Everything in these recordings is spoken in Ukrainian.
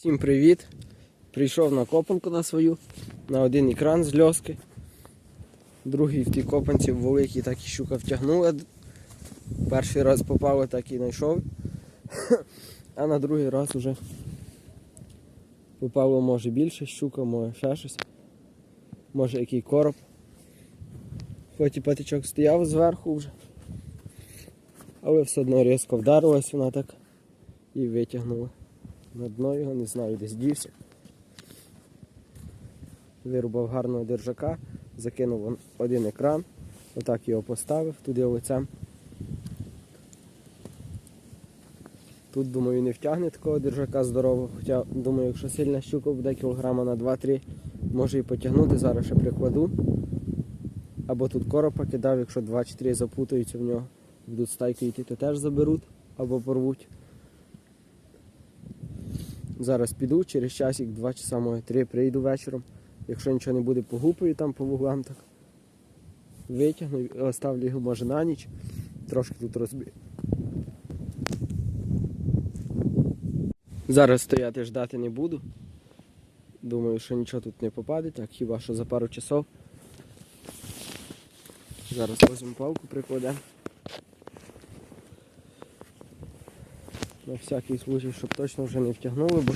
Всім привіт! Прийшов на копанку на свою, на один екран з льоски. Другий в тій копанці великий, так і щука втягнула. Перший раз попало, так і знайшов. А на другий раз вже попало може більше щука, може ще щось. Може який короб. Хоч і патичок стояв зверху вже. Але все одно різко вдарилась вона так і витягнула. На дно його не знаю, десь дівся. Вирубав гарного держака, закинув один екран, отак його поставив туди лицем. Тут, думаю, не втягне такого держака здорового, хоча, думаю, якщо сильна щука буде кілограма на 2-3, може і потягнути, зараз ще прикладу. Або тут коропа кидав, якщо 2 чи 3 запутаються в нього, будуть стайки йти, то теж заберуть або порвуть. Зараз піду, через часик, два часа, може три прийду вечором. Якщо нічого не буде погупаю там по вуглам, так витягну, оставлю його може на ніч, трошки тут розбив. Зараз стояти ждати не буду. Думаю, що нічого тут не попаде, так хіба що за пару часов. Зараз візьмемо палку, прикладемо. На всякий случай, щоб точно вже не втягнули, бо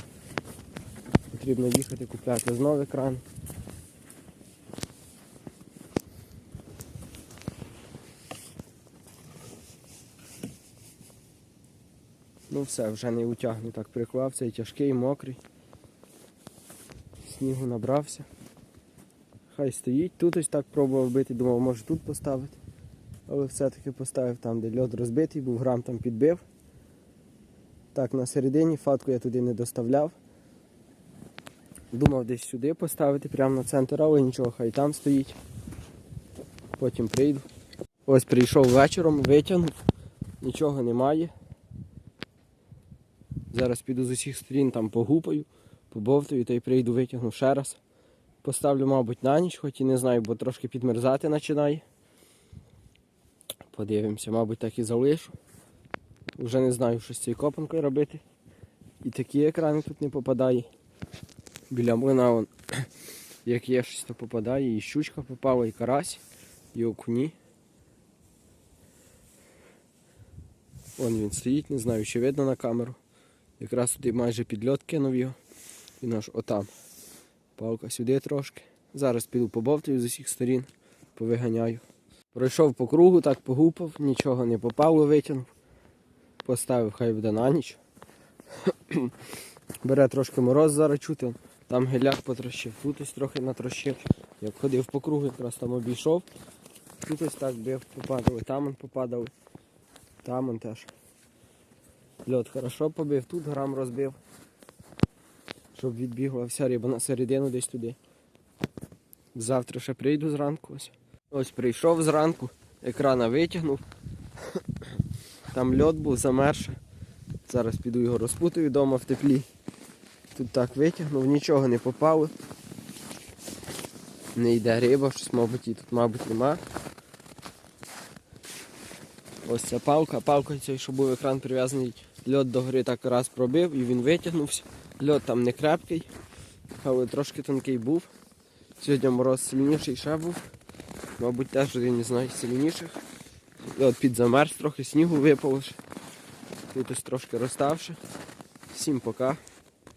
потрібно їхати купляти знову екран. Ну все, вже не утягну, так приклав, цей тяжкий, мокрий. Снігу набрався. Хай стоїть. Тут ось так пробував бити, думав, може тут поставити. Але все-таки поставив там, де льод розбитий, був грам там підбив. Так, на середині фатку я туди не доставляв. Думав десь сюди поставити, прямо на центр, але нічого, хай там стоїть. Потім прийду. Ось прийшов вечором, витягнув, нічого немає. Зараз піду з усіх сторін там погупаю, побовтаю та й прийду, витягну ще раз. Поставлю, мабуть, на ніч, хоч і не знаю, бо трошки підмерзати починає. Подивимося, мабуть, так і залишу. Вже не знаю, що з цією копанкою робити. І такі екрани тут не попадає. Біля млина вон, як є щось, то попадає. І щучка попала, і карась, і окуні. Вон він стоїть, не знаю, чи видно на камеру. Якраз туди майже підльот кинув його. Він аж отам. Палка сюди трошки. Зараз піду побовтаю з усіх сторін, повиганяю. Пройшов по кругу, так погупав, нічого не попало, витягнув. Поставив, хай буде на ніч. Бере трошки мороз зараз чути. Там геляк потрощив, тут ось трохи натрощив. Як ходив по кругу, якраз там обійшов. Тут ось так бив, попадали, там он попадали. Там он теж. Льот хорошо побив, тут грам розбив. Щоб відбігла вся риба на середину десь туди. Завтра ще прийду зранку ось. Ось прийшов зранку, екрана витягнув. Там льот був замерз. Зараз піду його розпутаю вдома в теплі. Тут так витягнув, нічого не попало. Не йде риба, щось, мабуть, і тут, мабуть, нема. Ось ця палка, палка цей, що був екран прив'язаний, льот до гори так раз пробив і він витягнувся. Льот там не крепкий, але трошки тонкий був. Сьогодні мороз сильніший ще був. Мабуть, теж один із найсильніших. Льот підзамерз, трохи снігу випало. Тут ось трошки розставши. Всім пока.